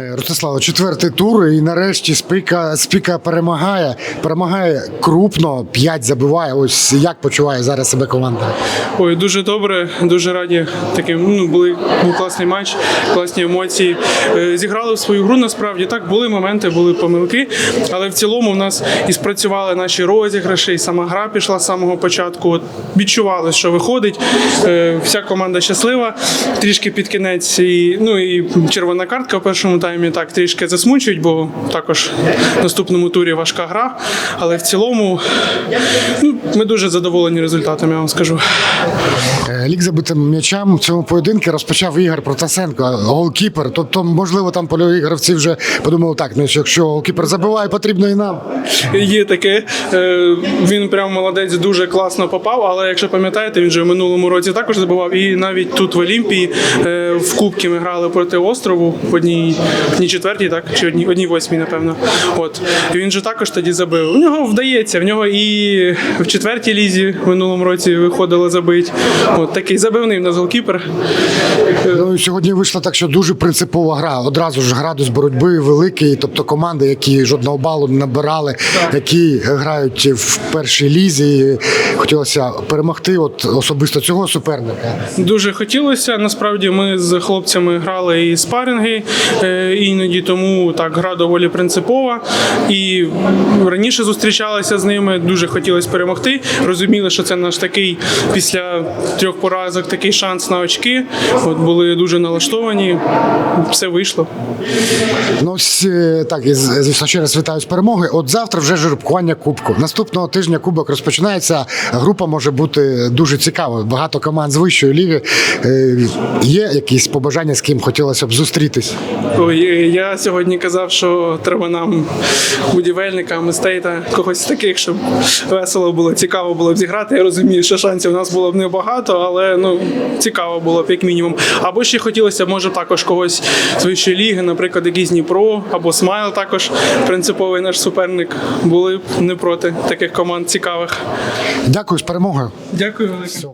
Ростислава, четвертий тур, і нарешті спіка, спіка перемагає. Перемагає крупно, п'ять забиває. Ось як почуває зараз себе команда. Ой, дуже добре, дуже раді. Таким ну були був класний матч, класні емоції. Е, Зіграли в свою гру. Насправді так були моменти, були помилки, але в цілому в нас і спрацювали наші розіграші, і сама гра пішла з самого початку. От відчували, що виходить. Е, Вся команда щаслива. Трішки під кінець і ну і червона картка в першому таймі так трішки засмучують, бо також в наступному турі важка гра. Але в цілому ну, ми дуже задоволені результатом, я вам скажу. Е, Лік забитим м'ячам в цьому поєдинку розпочав Ігор Протасенко, голкіпер. Тобто, можливо, там польові гравці вже подумали так, ну якщо голкіпер забиває, потрібно і нам. Є таке. Е, Він прям молодець, дуже класно попав. Але якщо пам'ятаєте, він же в минулому році також забував. І навіть тут в Олімпії е, в Кубки ми грали проти острову в одній, одній четвертій, так чи одній, одній восьмій, напевно. От і він же також тоді забив. У нього вдається. В нього і в четвертій лізі в минулому році виходило забить. От такий забивний в нас голкіпер. Ну сьогодні вийшло так, що дуже принципова гра. Одразу ж градус боротьби великий. Тобто команди, які жодного балу не набирали, які грають в першій лізі. Хотілося перемогти от особисто цього суперника. Дуже хотілося. Насправді ми з хлопцями грали і спаринги е, іноді, тому так гра доволі принципова. І раніше зустрічалися з ними. Дуже хотілося перемогти. Розуміли, що це наш такий після трьох поразок такий шанс на очки. От були дуже налаштовані. Все вийшло. Ну ось так, і звісно, ще раз вітаю з перемоги. От завтра вже жеребкування кубку. Наступного тижня кубок розпочинається. Група може бути дуже цікавою. Багато команд з вищої ліги. Е, Є якісь побажання, з ким хотілося б зустрітись? Ой, е, я сьогодні казав, що треба нам будівельникам, естейта, когось таких, щоб весело було, цікаво було б зіграти. Я розумію, що шансів у нас було б небагато, але ну цікаво було б як мінімум. Або ще хотілося, може, також когось з вищої ліги, наприклад, якийсь Дніпро або Смайл також принциповий наш суперник. Були б не проти таких команд цікавих. Дякую з перемогою. Дякую велике.